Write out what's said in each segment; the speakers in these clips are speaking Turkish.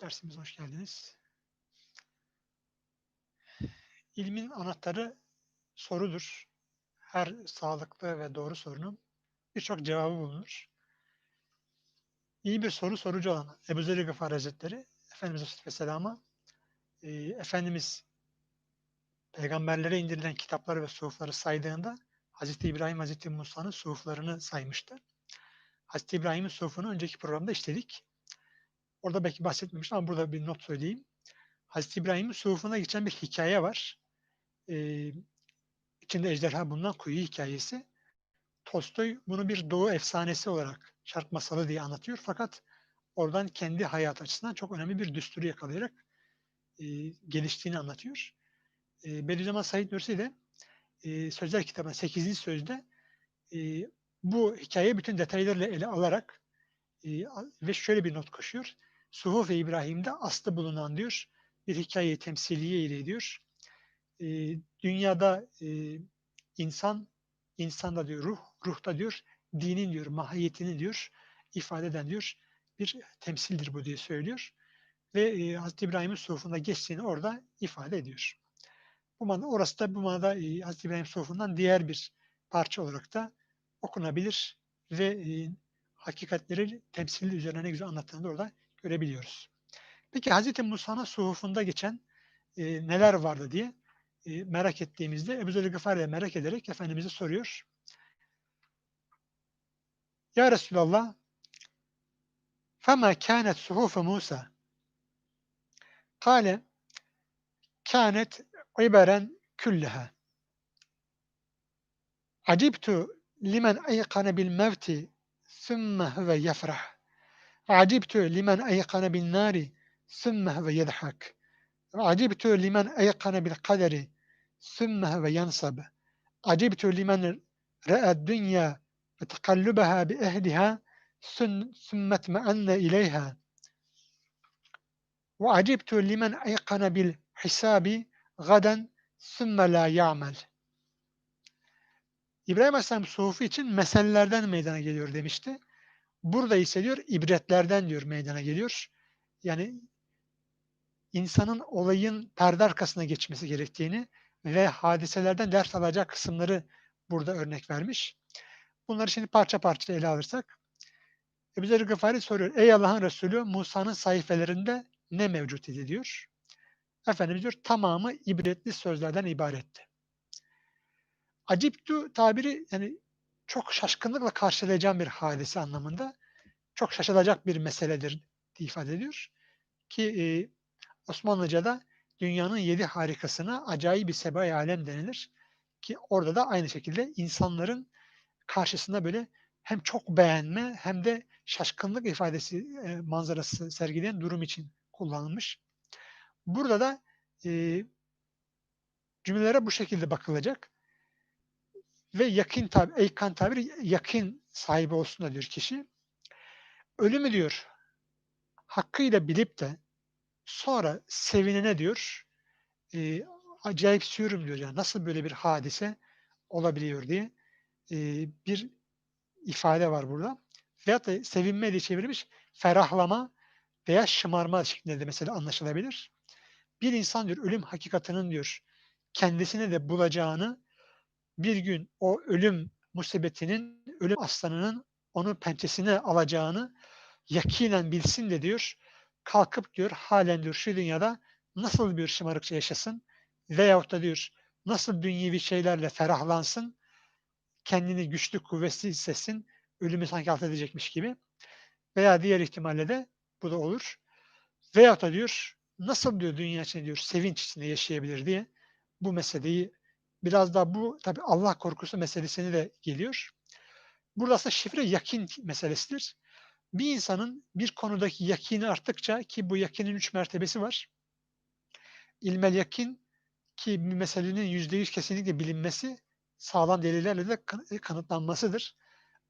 Dersimize hoş geldiniz. İlmin anahtarı sorudur. Her sağlıklı ve doğru sorunun birçok cevabı bulunur. İyi bir soru sorucu olan Ebu Zer Gıfar Hazretleri Efendimiz Aleyhisselatü Vesselam'a e, Efendimiz peygamberlere indirilen kitapları ve suhufları saydığında Hazreti İbrahim, Hazreti Musa'nın suhuflarını saymıştı. Hazreti İbrahim'in suhufunu önceki programda işledik. Orada belki bahsetmemiştim ama burada bir not söyleyeyim. Hazreti İbrahim'in suhufuna geçen bir hikaye var. Ee, içinde ejderha bulunan kuyu hikayesi. Tolstoy bunu bir doğu efsanesi olarak şark masalı diye anlatıyor. Fakat oradan kendi hayat açısından çok önemli bir düsturu yakalayarak e, geliştiğini anlatıyor. E, Bediüzzaman Said Nursi de e, Sözler kitabının 8. sözde e, bu hikayeyi bütün detaylarıyla ele alarak e, ve şöyle bir not koşuyor. Suhuf İbrahim'de aslı bulunan diyor bir hikayeyi temsiliye ile ediyor. E, dünyada e, insan, insanda diyor ruh, ruhta diyor dinin diyor mahiyetini diyor ifade eden diyor bir temsildir bu diye söylüyor. Ve e, Hazreti İbrahim'in suhufunda geçtiğini orada ifade ediyor. Bu manada, orası da bu manada e, Hazreti İbrahim suhufundan diğer bir parça olarak da okunabilir ve e, hakikatleri temsili üzerine ne güzel anlattığını da orada görebiliyoruz. Peki Hz. Musa'nın suhufunda geçen e, neler vardı diye e, merak ettiğimizde Ebu Zer Gıfari'ye merak ederek Efendimiz'e soruyor. Ya Resulallah فَمَا كَانَتْ سُهُوفُ Musa Kale كانت عبرا كلها عجبت لمن أيقن بالموت ثم هو يفرح Acibtu limen aykana bin nari sümmeh ve yedhak. Acibtu limen aykana bil kaderi sümmeh ve yansab. Acibtu limen re'ed dünya ve tekallubeha bi ehliha sümmet me'anne ileyha. Ve acibtu limen aykana bil hisabi gaden sümme la ya'mel. İbrahim Aleyhisselam suhufu için meselelerden meydana geliyor demişti. Burada ise diyor ibretlerden diyor meydana geliyor. Yani insanın olayın perde arkasına geçmesi gerektiğini ve hadiselerden ders alacak kısımları burada örnek vermiş. Bunları şimdi parça parça ele alırsak Ebu Zer Gıfari soruyor. Ey Allah'ın Resulü Musa'nın sayfelerinde ne mevcut idi diyor. Efendimiz diyor tamamı ibretli sözlerden ibaretti. Aciptu tabiri yani çok şaşkınlıkla karşılayacağım bir hadise anlamında çok şaşılacak bir meseledir ifade ediyor. Ki e, Osmanlıca'da dünyanın yedi harikasına acayip bir sebai alem denilir. Ki orada da aynı şekilde insanların karşısında böyle hem çok beğenme hem de şaşkınlık ifadesi e, manzarası sergileyen durum için kullanılmış. Burada da e, cümlelere bu şekilde bakılacak. Ve yakın tabi, eykan tabiri yakın sahibi olsun da diyor kişi. Ölümü diyor hakkıyla bilip de sonra sevinene diyor e, acayip sürüm diyor. Yani nasıl böyle bir hadise olabiliyor diye e, bir ifade var burada. Veyahut da sevinme diye çevirmiş ferahlama veya şımarma şeklinde de mesela anlaşılabilir. Bir insan diyor ölüm hakikatinin diyor kendisine de bulacağını bir gün o ölüm musibetinin, ölüm aslanının onu pençesine alacağını yakinen bilsin de diyor. Kalkıp diyor halen diyor şu dünyada nasıl bir şımarıkça yaşasın veyahut da diyor nasıl dünyevi şeylerle ferahlansın, kendini güçlü kuvvetli hissetsin, ölümü sanki alt edecekmiş gibi. Veya diğer ihtimalle de bu da olur. Veyahut da diyor nasıl diyor dünya içinde diyor sevinç içinde yaşayabilir diye bu meseleyi biraz daha bu tabi Allah korkusu meselesini de geliyor. Burada aslında şifre yakin meselesidir. Bir insanın bir konudaki yakini arttıkça ki bu yakinin üç mertebesi var. İlmel yakin ki bir meselenin yüzde yüz kesinlikle bilinmesi sağlam delillerle de kanıtlanmasıdır.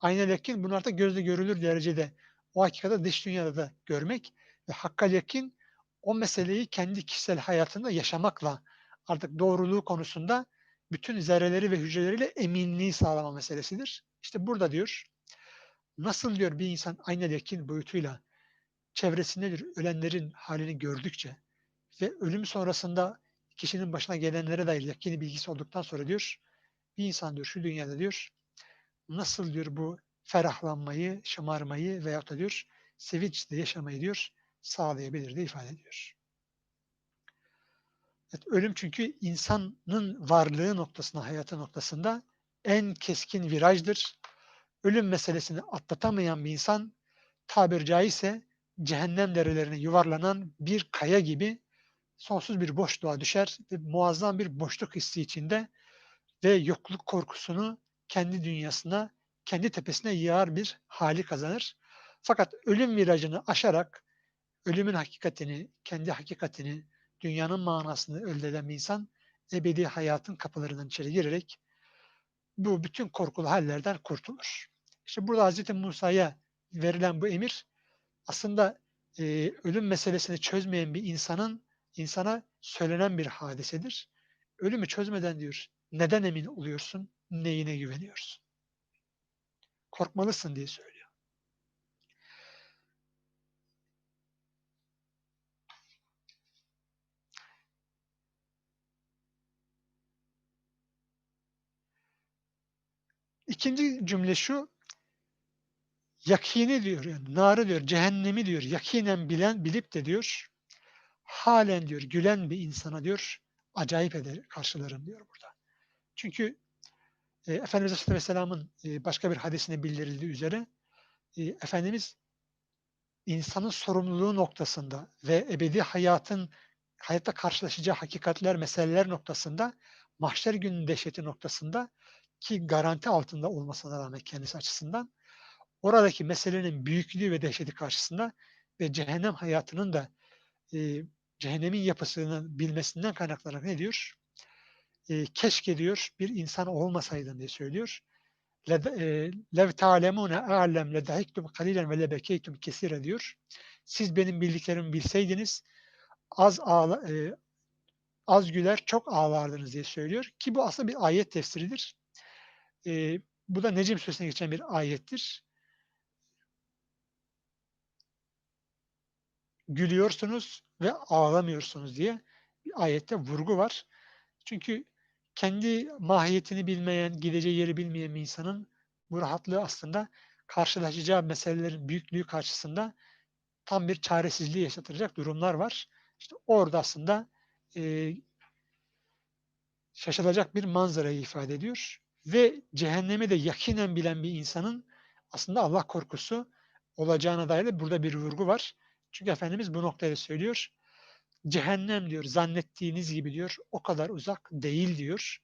Aynel yakin bunu artık gözle görülür derecede o hakikati dış dünyada da görmek ve hakkal yakin o meseleyi kendi kişisel hayatında yaşamakla artık doğruluğu konusunda bütün zerreleri ve hücreleriyle eminliği sağlama meselesidir. İşte burada diyor nasıl diyor bir insan aynı yakin boyutuyla çevresindedir. Ölenlerin halini gördükçe ve ölüm sonrasında kişinin başına gelenlere dair yakini bilgisi olduktan sonra diyor, bir insan diyor şu dünyada diyor, nasıl diyor bu ferahlanmayı, şımarmayı veyahut da diyor sevinçle yaşamayı diyor sağlayabilir diye ifade ediyor. Ölüm çünkü insanın varlığı noktasında, hayatı noktasında en keskin virajdır. Ölüm meselesini atlatamayan bir insan tabir caizse cehennem derelerine yuvarlanan bir kaya gibi sonsuz bir boşluğa düşer ve muazzam bir boşluk hissi içinde ve yokluk korkusunu kendi dünyasına, kendi tepesine yığar bir hali kazanır. Fakat ölüm virajını aşarak ölümün hakikatini, kendi hakikatini, dünyanın manasını elde bir insan ebedi hayatın kapılarından içeri girerek bu bütün korkulu hallerden kurtulur. İşte burada Hz. Musa'ya verilen bu emir aslında e, ölüm meselesini çözmeyen bir insanın insana söylenen bir hadisedir. Ölümü çözmeden diyor, neden emin oluyorsun, neyine güveniyorsun? Korkmalısın diye söylüyor. İkinci cümle şu, yakini diyor, yani narı diyor, cehennemi diyor, yakinen bilen, bilip de diyor, halen diyor, gülen bir insana diyor, acayip eder, karşılarım diyor burada. Çünkü e, Efendimiz Aleyhisselam'ın e, başka bir hadisine bildirildiği üzere e, Efendimiz insanın sorumluluğu noktasında ve ebedi hayatın hayatta karşılaşacağı hakikatler, meseleler noktasında mahşer günün dehşeti noktasında ki garanti altında olmasına rağmen kendisi açısından oradaki meselenin büyüklüğü ve dehşeti karşısında ve cehennem hayatının da e, cehennemin yapısını bilmesinden kaynaklanarak ne diyor? E, keşke diyor bir insan olmasaydın diye söylüyor. Lev ta'lemune a'lem ledahiktum kalilen ve lebekeytum kesire diyor. Siz benim bildiklerimi bilseydiniz az ağla, e, az güler çok ağlardınız diye söylüyor. Ki bu aslında bir ayet tefsiridir. E, bu da Necim Suresi'ne geçen bir ayettir. Gülüyorsunuz ve ağlamıyorsunuz diye bir ayette vurgu var. Çünkü kendi mahiyetini bilmeyen, gideceği yeri bilmeyen bir insanın bu rahatlığı aslında karşılaşacağı meselelerin büyüklüğü karşısında tam bir çaresizliği yaşatacak durumlar var. İşte orada aslında e, şaşılacak bir manzarayı ifade ediyor ve cehennemi de yakinen bilen bir insanın aslında Allah korkusu olacağına dair de burada bir vurgu var. Çünkü Efendimiz bu noktayı söylüyor. Cehennem diyor zannettiğiniz gibi diyor o kadar uzak değil diyor.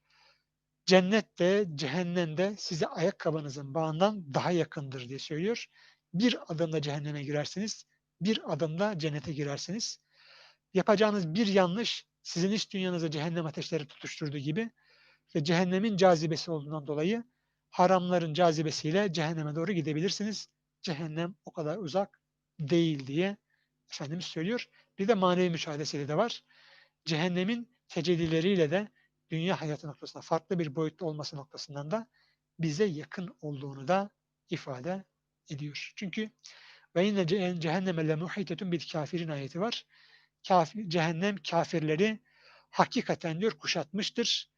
Cennet de cehennem de size ayakkabınızın bağından daha yakındır diye söylüyor. Bir adımda cehenneme girersiniz, bir adımda cennete girersiniz. Yapacağınız bir yanlış sizin iç dünyanızı cehennem ateşleri tutuşturduğu gibi ve cehennemin cazibesi olduğundan dolayı haramların cazibesiyle cehenneme doğru gidebilirsiniz. Cehennem o kadar uzak değil diye Efendimiz söylüyor. Bir de manevi müşahedesiyle de var. Cehennemin tecellileriyle de dünya hayatı noktasında farklı bir boyutta olması noktasından da bize yakın olduğunu da ifade ediyor. Çünkü ve yine cehenneme le muhitetun bil kafirin ayeti var. Kafir, cehennem kafirleri hakikaten diyor kuşatmıştır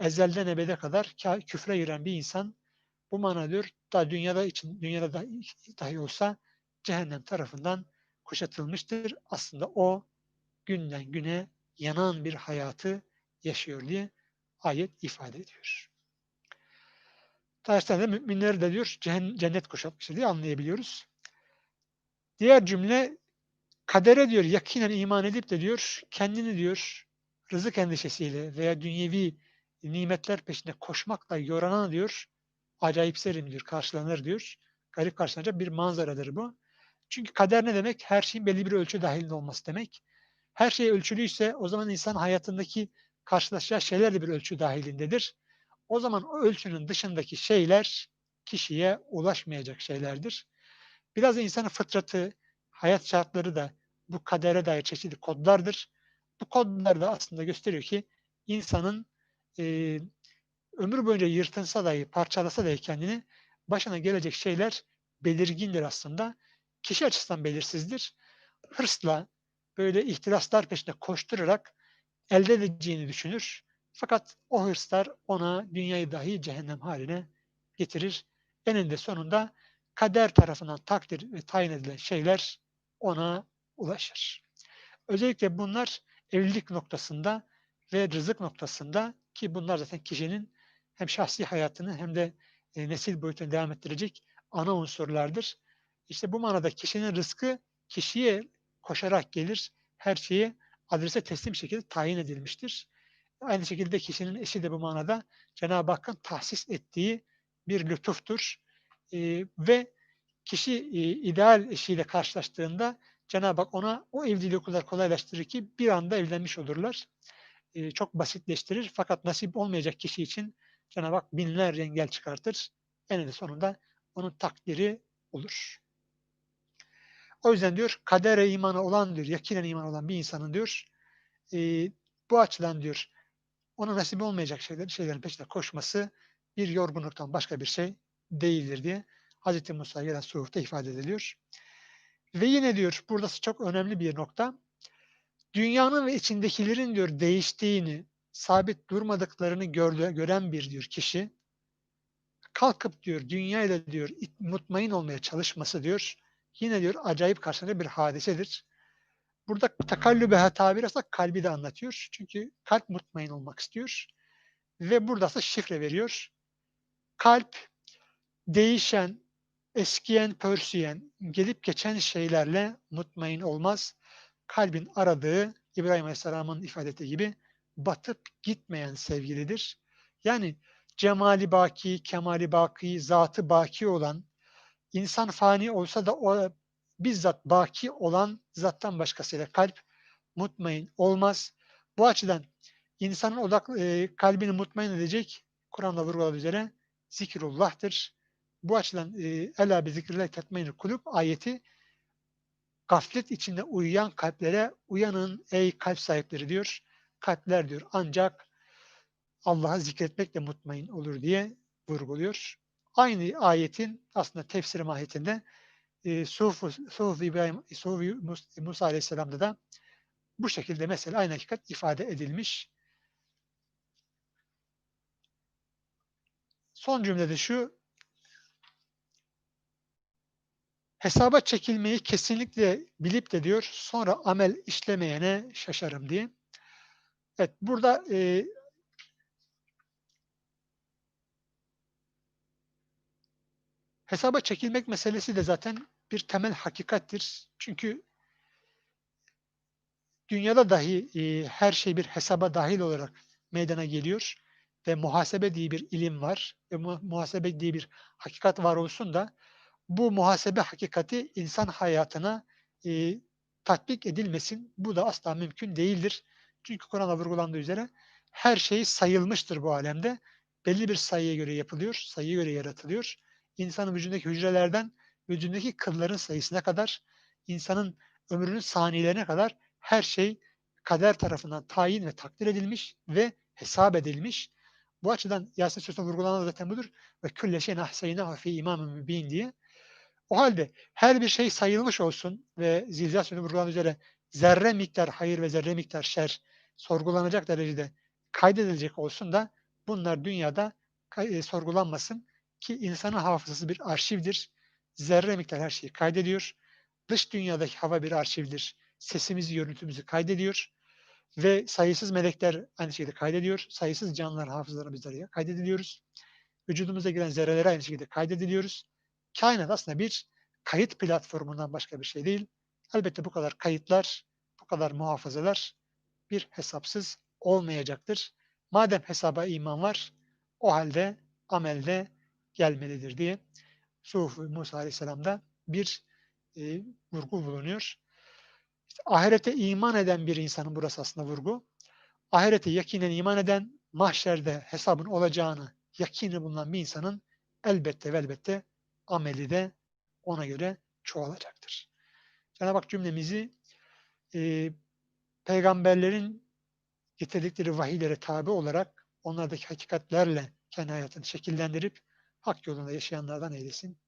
ezelden ebede kadar küfre giren bir insan bu mana diyor da dünyada için dünyada da, dahi olsa cehennem tarafından kuşatılmıştır. Aslında o günden güne yanan bir hayatı yaşıyor diye ayet ifade ediyor. Tersten de müminleri de diyor cennet kuşatmıştır diye anlayabiliyoruz. Diğer cümle kadere diyor yakinen iman edip de diyor kendini diyor rızık endişesiyle veya dünyevi nimetler peşinde koşmakla yorana diyor, acayipserim diyor, karşılanır diyor. Garip karşılanacak bir manzaradır bu. Çünkü kader ne demek? Her şeyin belli bir ölçü dahilinde olması demek. Her şey ölçülüyse o zaman insan hayatındaki karşılaşacağı şeyler de bir ölçü dahilindedir. O zaman o ölçünün dışındaki şeyler kişiye ulaşmayacak şeylerdir. Biraz insanın fıtratı, hayat şartları da bu kadere dair çeşitli kodlardır. Bu kodlar da aslında gösteriyor ki insanın e, ömür boyunca yırtınsa dahi, parçalasa dahi kendini başına gelecek şeyler belirgindir aslında. Kişi açısından belirsizdir. hırsla böyle ihtiraslar peşinde koşturarak elde edeceğini düşünür. Fakat o hırslar ona dünyayı dahi cehennem haline getirir. Eninde sonunda kader tarafından takdir ve tayin edilen şeyler ona ulaşır. Özellikle bunlar evlilik noktasında ve rızık noktasında ki bunlar zaten kişinin hem şahsi hayatını hem de e, nesil boyutunu devam ettirecek ana unsurlardır. İşte bu manada kişinin rızkı kişiye koşarak gelir. Her şeyi adrese teslim şekilde tayin edilmiştir. Aynı şekilde kişinin eşi de bu manada Cenab-ı Hakk'ın tahsis ettiği bir lütuftur. E, ve kişi e, ideal eşiyle karşılaştığında Cenab-ı Hak ona o evliliği o kadar kolaylaştırır ki bir anda evlenmiş olurlar. E, çok basitleştirir. Fakat nasip olmayacak kişi için Cenab-ı Hak binlerce engel çıkartır. Eninde sonunda onun takdiri olur. O yüzden diyor kadere imanı olan diyor, yakinen iman olan bir insanın diyor e, bu açıdan diyor ona nasip olmayacak şeyler, şeylerin peşinde koşması bir yorgunluktan başka bir şey değildir diye Hz. Musa gelen suhufta ifade ediliyor. Ve yine diyor, burası çok önemli bir nokta. Dünyanın ve içindekilerin diyor değiştiğini, sabit durmadıklarını gördü, gören bir diyor kişi kalkıp diyor dünyayla diyor mutmain olmaya çalışması diyor yine diyor acayip karşısında bir hadisedir. Burada takallübeha tabiri aslında kalbi de anlatıyor. Çünkü kalp mutmain olmak istiyor. Ve burada aslında şifre veriyor. Kalp değişen, eskiyen, pörsüyen, gelip geçen şeylerle mutmain olmaz. Kalbin aradığı İbrahim Aleyhisselam'ın ifade ettiği gibi batıp gitmeyen sevgilidir. Yani cemali baki, kemali baki, zatı baki olan, insan fani olsa da o bizzat baki olan zattan başkasıyla kalp mutmain olmaz. Bu açıdan insanın odak e, kalbini mutmain edecek Kur'an'da vurguladığı üzere zikrullah'tır. Bu açıdan e, ela bi zikrillah tetmeyin kulüp ayeti gaflet içinde uyuyan kalplere uyanın ey kalp sahipleri diyor. Kalpler diyor ancak Allah'a zikretmekle mutmain olur diye vurguluyor. Aynı ayetin aslında tefsiri mahiyetinde e, Suhuf İbrahim, Suhuf Musa Aleyhisselam'da da bu şekilde mesela aynı hakikat ifade edilmiş. Son cümlede şu hesaba çekilmeyi kesinlikle bilip de diyor sonra amel işlemeyene şaşarım diye. Evet burada e, hesaba çekilmek meselesi de zaten bir temel hakikattir. Çünkü dünyada dahi e, her şey bir hesaba dahil olarak meydana geliyor ve muhasebe diye bir ilim var ve mu muhasebe diye bir hakikat var olsun da bu muhasebe hakikati insan hayatına e, tatbik edilmesin. Bu da asla mümkün değildir. Çünkü Kur'an'da vurgulandığı üzere her şey sayılmıştır bu alemde. Belli bir sayıya göre yapılıyor, sayıya göre yaratılıyor. İnsanın vücudundaki hücrelerden vücudundaki kılların sayısına kadar, insanın ömrünün saniyelerine kadar her şey kader tarafından tayin ve takdir edilmiş ve hesap edilmiş. Bu açıdan Yasin Suresinde vurgulanan zaten budur. Ve külle şeyin ahseynahu fi imamın mübin diye. O halde her bir şey sayılmış olsun ve Zilzal Suresinde vurgulanan üzere zerre miktar hayır ve zerre miktar şer sorgulanacak derecede kaydedilecek olsun da bunlar dünyada e, sorgulanmasın ki insanın hafızası bir arşivdir. Zerre miktar her şeyi kaydediyor. Dış dünyadaki hava bir arşivdir. Sesimizi, görüntümüzü kaydediyor. Ve sayısız melekler aynı şekilde kaydediyor. Sayısız canlılar hafızalarına bizlere kaydediliyoruz. Vücudumuza giren zerreleri aynı şekilde kaydediliyoruz. Kainat aslında bir kayıt platformundan başka bir şey değil. Elbette bu kadar kayıtlar, bu kadar muhafazalar bir hesapsız olmayacaktır. Madem hesaba iman var, o halde amelde gelmelidir diye Suhuf Musa Aleyhisselam'da bir e, vurgu bulunuyor. İşte ahirete iman eden bir insanın burası aslında vurgu. Ahirete yakinen iman eden, mahşerde hesabın olacağını yakini bulunan bir insanın elbette ve elbette ameli de ona göre çoğalacaktır. Cenab-ı Hak cümlemizi e, peygamberlerin getirdikleri vahiylere tabi olarak onlardaki hakikatlerle kendi hayatını şekillendirip hak yolunda yaşayanlardan eylesin.